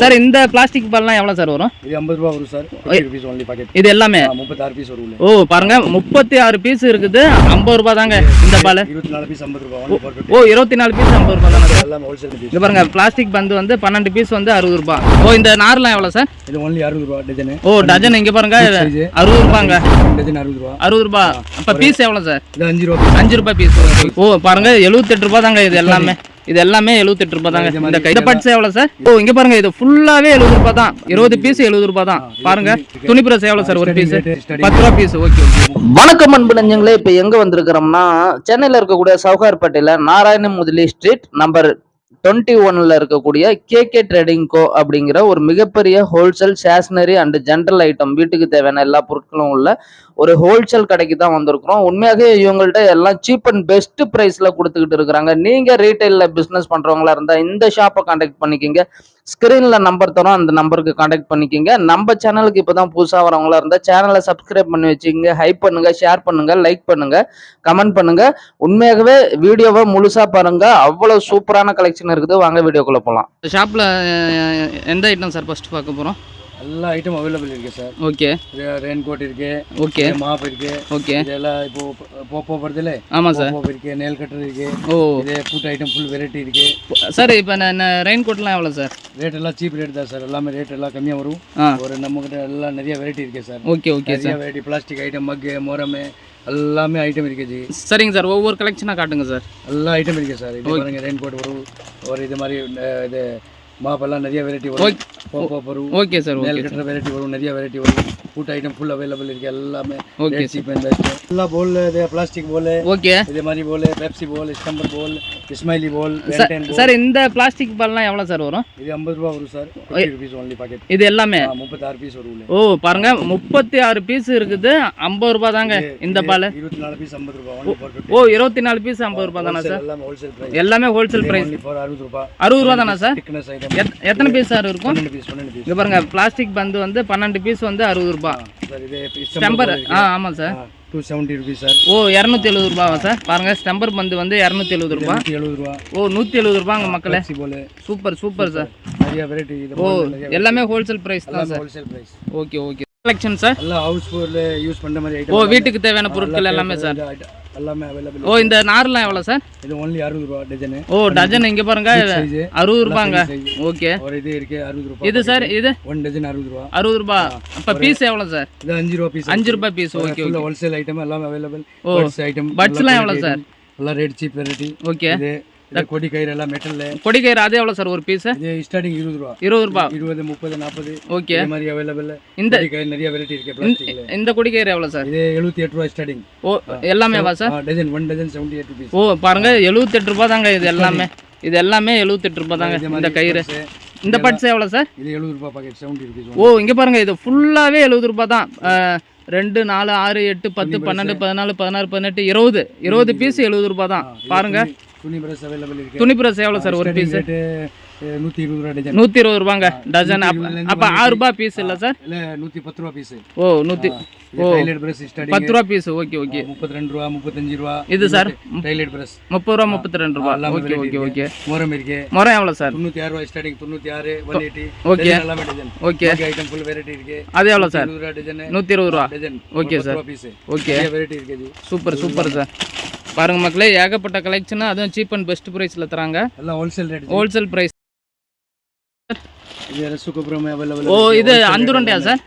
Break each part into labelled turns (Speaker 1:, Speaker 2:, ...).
Speaker 1: Sir இந்த plastic பால்லாம் எவ்வளோ சார் வரும்?
Speaker 2: இது ஐம்பது ரூபா வரும் சார். ருபீஸ் ஒன்லி பாக்கெட்
Speaker 1: இது எல்லாமே?
Speaker 2: முப்பத்தாறு பீஸ் வரும்.
Speaker 1: ஓ பாருங்க முப்பத்தி ஆறு பீஸ் இருக்குது. ஐம்பது ரூபா தாங்க இந்த பால்
Speaker 2: இருபத்தி நாலு பீஸ் ஐம்பது ரூபா.
Speaker 1: ஓ இருபத்தி நாலு பீஸ் ஐம்பது ரூபா தானே
Speaker 2: எல்லாமே ஹோல்சேல் பீஸ்
Speaker 1: இது பாருங்க பிளாஸ்டிக் பந்து வந்து பன்னெண்டு பீஸ் வந்து அறுபது ரூபா. ஓ இந்த நார்லாம் எவ்வளோ சார்?
Speaker 2: இது ஒன்லி அறுபது ரூபா டஜனு
Speaker 1: ஓ டஜன் இங்கே பாருங்க. அறுபது ரூபாங்க.
Speaker 2: டஜன் அறுபது ரூபா.
Speaker 1: அறுபது ரூபா. அப்போ பீஸ் எவ்வளோ சார்?
Speaker 2: இது அஞ்சு ரூபா.
Speaker 1: அஞ்சு ரூபாய் பீஸ் ஓ பாருங்க எழுபத்தெட்டு ரூபா தாங்க இது எல்லாமே. இது எல்லாமே எழுபத்தெட்டு ரூபாய் தாங்க. இந்த கை பட்ஸ் எவ்வளோ சார்? ஓ இங்க பாருங்க இது ஃபுல்லாவே எழுபது ரூபாய் தான். இருபது பீஸ் எழுபது ரூபாய் தான். பாருங்க துணி பிரஸ் எவ்வளோ சார் ஒரு பீஸ் பத்து ரூபா பீஸ் ஓகே ஓகே.
Speaker 3: வணக்கம் அன்பு நெஞ்சங்களே. இப்போ எங்கே வந்திருக்கிறோம்னா சென்னையில் இருக்கக்கூடிய சவுகார்பேட்டையில் நாராயண முதலி ஸ்ட்ரீட் நம்பர் டுவெண்ட்டி ஒன்ல இருக்கக்கூடிய கேகே ட்ரேடிங் கோ அப்படிங்கிற ஒரு மிகப்பெரிய wholesale stationery and general item வீட்டுக்கு தேவையான எல்லா பொருட்களும் உள்ள ஒரு ஹோல்சேல் கடைக்கு தான் வந்திருக்கிறோம். உண்மையாகவே இவங்கள்ட்ட எல்லாம் சீப் அண்ட் பெஸ்ட் ப்ரைஸில் கொடுத்துக்கிட்டு இருக்கிறாங்க. நீங்கள் ரீட்டைலில் பிஸ்னஸ் பண்ணுறவங்களா இருந்தால் இந்த ஷாப்பை காண்டாக்ட் பண்ணிக்கிங்க. ஸ்க்ரீனில் நம்பர் தரோம் அந்த நம்பருக்கு காண்டாக்ட் பண்ணிக்கிங்க. நம்ம சேனலுக்கு இப்போ தான் புதுசாக வரவங்களா இருந்தால் சேனலை சப்ஸ்கிரைப் பண்ணி வச்சுக்கோங்க. ஹைப் பண்ணுங்கள் ஷேர் பண்ணுங்கள் லைக் பண்ணுங்கள் கமெண்ட் பண்ணுங்கள் உண்மையாகவே வீடியோவை முழுசாக பாருங்கள் அவ்வளோ சூப்பரான கலெக்ஷன் இருக்குது. வாங்க வீடியோக்குள்ளே போகலாம்
Speaker 1: ஷாப்பில் எந்த ஐட்டம் சார் ஃபஸ்ட்டு பார்க்க போகிறோம்
Speaker 2: எல்லா ஐட்டம் அவைலபிள் இருக்கு சார்
Speaker 1: ஓகே
Speaker 2: ரெயின் கோட் இருக்கு.
Speaker 1: ஓகே
Speaker 2: மாப் இருக்கு.
Speaker 1: ஓகே
Speaker 2: இதெல்லாம் இப்போ போப்போ வருதுல்ல
Speaker 1: ஆமாம் சார்
Speaker 2: போப்போ இருக்கு நெல் கட்டர் இருக்கு.
Speaker 1: ஓ.
Speaker 2: இது ஃபுட் ஐட்டம் ஃபுல் வெரைட்டி இருக்கு.
Speaker 1: சார் இப்போ நான் ரெயின் கோட்லாம் எவ்வளோ சார்
Speaker 2: ரேட் எல்லாம் சீப் ரேட் தான் சார் எல்லாமே ரேட் எல்லாம் கம்மியாக வரும். ஒரு நம்ம கிட்ட எல்லாம் நிறைய வெரைட்டி இருக்கு சார்
Speaker 1: ஓகே ஓகே
Speaker 2: நிறைய வெரைட்டி பிளாஸ்டிக் ஐட்டம் மக்கு மோரமே எல்லாமே ஐட்டம் இருக்கு ஜி.
Speaker 1: சரிங்க சார் ஒவ்வொரு கலெக்ஷனாக காட்டுங்க சார்
Speaker 2: எல்லா ஐட்டம் இருக்கு சார் இது பாருங்க ரெயின் கோட் வரும். ஒரு இது மாதிரி இது மாப் எல்லாம் நிறைய வெரைட்டி வரும். போப்போ வரும்.
Speaker 1: ஓகே சார் ஓகே
Speaker 2: நெல் கட்டுற வெரைட்டி வரும் நிறைய வெரைட்டி வரும். ஃபுட் ஐட்டம் ஃபுல் அவைலபிள் இருக்கு எல்லாமே.
Speaker 1: ஓகே
Speaker 2: சீப் அண்ட் பெஸ்ட் எல்லா போல் இது பிளாஸ்டிக் போல்
Speaker 1: ஓகே
Speaker 2: இதே மாதிரி ball Pepsi ball stumper ball smiley ball
Speaker 1: sir இந்த பிளாஸ்டிக் பால்லாம் எவ்வளோ சார் வரும்?
Speaker 2: இது ஐம்பது ரூபா வரும் சார் ருபீஸ் ஒன்லி பாக்கெட்
Speaker 1: இது எல்லாமே?
Speaker 2: முப்பத்தாறு பீஸ் வரும்.
Speaker 1: ஓ பாருங்க முப்பத்தி ஆறு பீஸ் இருக்குது ஐம்பது ரூபா தாங்க இந்த பால்
Speaker 2: இருபத்தி நாலு பீஸ் ஐம்பது ரூபா
Speaker 1: ஓ இருபத்தி நாலு பீஸ் ஐம்பது ரூபா தானே சார்
Speaker 2: எல்லாமே ஹோல்சேல் பிரைஸ்
Speaker 1: எல்லாமே ஹோல்சேல் ப்ரைஸ்
Speaker 2: ஒன்லி ஃபார் அறுபது ரூபா.
Speaker 1: அறுபது ரூபா தானே சார் எத்தனை பீஸ் சார் இருக்கும்? இங்க பாருங்க பிளாஸ்டிக் பந்து வந்து பன்னெண்டு பீஸ் வந்து அறுபது ரூபா. ஸ்டெம்பர் ஆ ஆமாம் sir
Speaker 2: two seventy rupees sir
Speaker 1: ஓ இரநூத்தி எழுபது ரூபாவா சார் பாருங்க ஸ்டெம்பர் பந்து வந்து இரநூத்தி எழுபது ரூபா.
Speaker 2: எழுபது ரூபா.
Speaker 1: ஓ நூற்றி எழுபது ரூபாங்க மக்களே.
Speaker 2: Pepsi ball.
Speaker 1: Super super sir
Speaker 2: நிறைய வெரைட்டி
Speaker 1: ஓ எல்லாமே ஹோல்சேல் ப்ரைஸ் தான் sir
Speaker 2: wholesale price
Speaker 1: okay okay collection sir
Speaker 2: எல்லாம் ஹவுஸ் ஃபுல் யூஸ் பண்ற மாதிரி
Speaker 1: ஓ
Speaker 2: ஐட்டம்
Speaker 1: வீட்டுக்கு தேவையான பொருட்கள் எல்லாமே சார்
Speaker 2: எல்லாமே அவைலபிள்
Speaker 1: ஓ இந்த நார்லாம் எவ்வளோ சார்
Speaker 2: இது ஒன்லி அறுபது ரூபா டஜனு
Speaker 1: ஓ டஜன் இங்க பாருங்க அறுபது ரூபாங்க. ஓகே
Speaker 2: ஒரு இது இருக்கு அறுபது ரூபா
Speaker 1: இது சார் இது?
Speaker 2: ஒன் டஜன் அறுபது ரூபா.
Speaker 1: அறுபது ரூபா. அப்ப பீஸ் எவ்வளோ சார்
Speaker 2: இது அஞ்சு ரூபா பீஸ்
Speaker 1: அஞ்சு ரூபாய் piece okay
Speaker 2: full wholesale item எல்லாமே அவைலபிள்
Speaker 1: ஓ.
Speaker 2: ஐட்டம்
Speaker 1: பட்ஸ்லாம் எவ்வளோ சார்
Speaker 2: எல்லாம் ரேட் சீப் வெரைட்டி
Speaker 1: ஓகே
Speaker 2: கொடி கயிறு எல்லாம் மெட்டல்ல.
Speaker 1: கொடிக்கயிறு அது எவ்வளோ சார் ஒரு பீஸ்
Speaker 2: இது ஸ்டார்டிங் இருபது ரூபா.
Speaker 1: இருபது ரூபா.
Speaker 2: இருபது முப்பது நாற்பது
Speaker 1: ஓகே
Speaker 2: மாதிரி அவைலபிள்
Speaker 1: இந்த
Speaker 2: கொடி கயிறு நிறைய வெரைட்டி இருக்கு பிளாஸ்டிக்ல
Speaker 1: இந்த கொடிக்கயிறு எவ்வளோ சார்?
Speaker 2: இது எழுபத்தி எட்டு ரூபா ஸ்டார்டிங்
Speaker 1: ஓ எல்லாமேவா sir?
Speaker 2: Dozen one dozen seventy eight rupees
Speaker 1: ஓ பாருங்க எழுபத்தெட்டு ரூபா தாங்க இது எல்லாமே. இது எல்லாமே எழுபத்தெட்டு ரூபா தாங்க இந்த கயிறு. இந்த பட்ஸ் எவ்வளோ சார்?
Speaker 2: இது எழுபது ரூபா பாக்கெட் செவன்டி ருபீஸ்
Speaker 1: ஓ இங்க பாருங்க இது ஃபுல்லாவே எழுபது ரூபாய் தான். ரெண்டு நாலு ஆறு எட்டு பத்து பன்னெண்டு பதினாலு பதினாறு பதினெட்டு இருபது. இருபது பீஸ் எழுபது ரூபாய் தான். பாருங்க.
Speaker 2: துணி பிரஸ் அவைலபிள் இருக்கு
Speaker 1: துணி பிரஸ் எவ்வளோ சார் ஒரு பீஸ்
Speaker 2: நூற்றி இருபது ரூபா டஜன்
Speaker 1: நூற்றி இருபது ரூபாங்க டஜன் அப்ப ஆறு ரூபாய் பீஸ் இல்லை சார்
Speaker 2: இல்லை நூற்றி பத்து ரூபா பீஸ்
Speaker 1: ஓ நூற்றி
Speaker 2: ஸ்டார்டிங்
Speaker 1: பத்து ரூபா பீஸ் ஓகே ஓகே
Speaker 2: முப்பத்தி ரெண்டு ரூபா முப்பத்தஞ்சு ரூபா
Speaker 1: இது சார்
Speaker 2: டைலட் பிரஸ்
Speaker 1: முப்பது ரூபா முப்பத்தி ரெண்டு ரூபா. ஓகே ஓகே ஓகே
Speaker 2: மோரம் இருக்கு.
Speaker 1: முறை எவ்வளோ சார்
Speaker 2: தொண்ணூற்றி ஆறு ரூபா ஸ்டார்டிங் தொண்ணூற்றி ஆறு ஒன் எயிட்டி
Speaker 1: Okay.
Speaker 2: எல்லாமே dozen
Speaker 1: okay
Speaker 2: item full variety இருக்கு.
Speaker 1: அது எவ்வளோ சார்
Speaker 2: ரூபா
Speaker 1: நூற்றி இருபது ரூபா.
Speaker 2: Dozen
Speaker 1: sir.
Speaker 2: Piece
Speaker 1: okay
Speaker 2: variety இருக்கு இது.
Speaker 1: சூப்பர் சூப்பர் சார் பாருங்க மக்களே ஏகப்பட்ட கலெக்ஷன் அதுவும் சீப் அண்ட் பெஸ்ட் ப்ரைஸில் தராங்க.
Speaker 2: எல்லாம் wholesale rate
Speaker 1: wholesale price
Speaker 2: available
Speaker 1: ஓ இது அந்துருண்டையா சார்?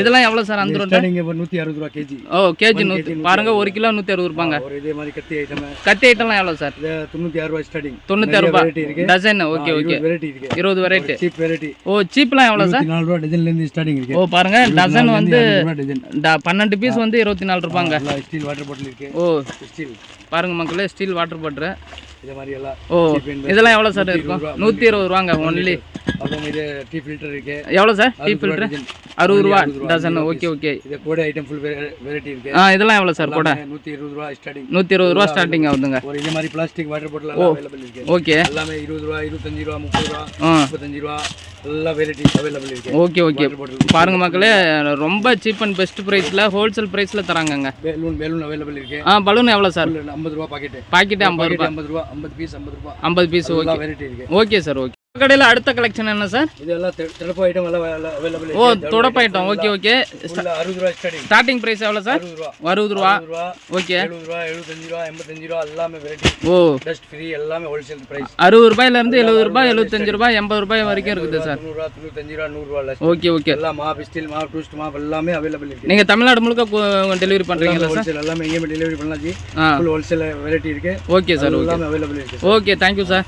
Speaker 1: இதெல்லாம் எவ்வளோ சார் அந்துருண்டை
Speaker 2: ஸ்டார்டிங் இப்போ நூற்றி அறுபது ரூபா கேஜி.
Speaker 1: ஓ கேஜி நூற்றி பாருங்க ஒரு கிலோ நூற்றி அறுபது ரூபாங்க
Speaker 2: ஒரு இதே மாதிரி கத்தி ஐட்டம்
Speaker 1: கத்தி ஐட்டம்லாம் எவ்வளோ சார்?
Speaker 2: தொண்ணூற்றி ஆறு ரூபா ஸ்டார்டிங்
Speaker 1: தொண்ணூற்றி டசன் ஓகே ஓகே
Speaker 2: வெரைட்டி இருக்கு.
Speaker 1: இருபது வெரைட்டி
Speaker 2: சீப் வெரைட்டி
Speaker 1: ஓ சீப்லாம் எவ்வளோ சார்?
Speaker 2: நாலு ரூபா டஜன்ல இருந்து ஸ்டார்டிங் இருக்கு.
Speaker 1: ஓ பாருங்க டசன் வந்து பன்னெண்டு பீஸ் வந்து இருபத்தி நாலு ரூபாங்க
Speaker 2: ஸ்டீல் வாட்டர் பாட்டில் இருக்கு.
Speaker 1: ஓ.
Speaker 2: ஸ்டீல்
Speaker 1: பாருங்க மக்களே ஸ்டீல் வாட்டர் பாட்ரு
Speaker 2: இது மாதிரி எல்லாம்
Speaker 1: ஓ. இதெல்லாம் எவ்வளோ சார் இருக்கும். நூற்றி இருபது ரூபாங்க ஒன்லி
Speaker 2: அப்புறம் இது டீ ஃபில்டர் இருக்கு.
Speaker 1: எவ்வளோ சார்? Tea filter. அறுபது ரூபா டசன் ஓகே ஓகே
Speaker 2: இது கோடை ஐட்டம் ஃபுல் வெரைட்டி இருக்கு.
Speaker 1: ஆ இதெல்லாம் எவ்வளோ சார் கூட
Speaker 2: நூற்றி இருபது ரூபா ஸ்டார்டிங்
Speaker 1: நூற்றி இருபது ரூபா ஸ்டார்டிங் ஆகுதுங்க.
Speaker 2: ஒரு இந்த மாதிரி பிளாஸ்டிக் வாட்டர் பாட்டில் எல்லாம் அவைலபிள் இருக்கு.
Speaker 1: ஓகே
Speaker 2: எல்லாமே இருபது ரூபா இருபத்தஞ்சு ரூபா முப்பது ரூபா முப்பத்தஞ்சு ரூபா எல்லா வெரைட்டிஸ் அவைலபிள் இருக்கு.
Speaker 1: ஓகே ஓகே பாருங்க மக்களே ரொம்ப சீப் அண்ட் பெஸ்ட் ப்ரைஸில் ஹோல்சேல் ப்ரைஸில் தராங்கங்க.
Speaker 2: பேலூன் பேலூன் அவைலபிள் இருக்கு.
Speaker 1: ஆ பலூன் எவ்வளோ சார்?
Speaker 2: ஐம்பது ரூபா பாக்கெட்டு
Speaker 1: பாக்கெட்டு ஐம்பது ரூபா
Speaker 2: ஐம்பது ரூபா ஐம்பது பீஸ் ஐம்பது ரூபா
Speaker 1: ஐம்பது பீஸ் ஓகே
Speaker 2: வெரைட்டி இருக்கு.
Speaker 1: ஓகே சார் ஓகே கடையில் அடுத்த கலெக்ஷன் என்ன சார்?
Speaker 2: இதெல்லாம் திறப்பு ஐட்டம் எல்லாம் அவைலபிள்
Speaker 1: ஓ தொடப்ப ஐட்டம் ஓகே ஓகே
Speaker 2: அறுபது ரூபா ஸ்டார்டிங்
Speaker 1: ப்ரைஸ் எவ்வளோ சார்?
Speaker 2: அறுபது ரூபா.
Speaker 1: ஓகே
Speaker 2: எழுபது ரூபா எழுபத்தஞ்சு ரூபா எண்பத்தஞ்சு ரூபா எல்லாமே வெரைட்டி
Speaker 1: ஓ.
Speaker 2: டஸ்ட் ஃப்ரீ எல்லாமே ஹோல்சேல் பிரைஸ்
Speaker 1: அறுபது ரூபாயிலேருந்து எழுபது ரூபாய் எழுபத்தஞ்சு ரூபாய் எண்பது ரூபாய் வரைக்கும் இருக்குது சார்.
Speaker 2: தொண்ணூறுரூவா தொண்ணூத்தஞ்சு ரூபா நூறுரூவா
Speaker 1: ஓகே ஓகே
Speaker 2: எல்லாம் mop steel mop dust mop எல்லாமே அவைலபிள் இருக்கு.
Speaker 1: நீங்கள் தமிழ்நாடு முழுக்க டெலிவரி பண்ணுறீங்களா சார்?
Speaker 2: எல்லாமே எங்கேயுமே டெலிவரி பண்ணலாம் ஜி ஃபுல் ஹோல்சேல் வெரைட்டி இருக்கு.
Speaker 1: ஓகே சார்
Speaker 2: எல்லாமே அவைலபிள் இருக்கு
Speaker 1: ஓகே தேங்க்யூ சார்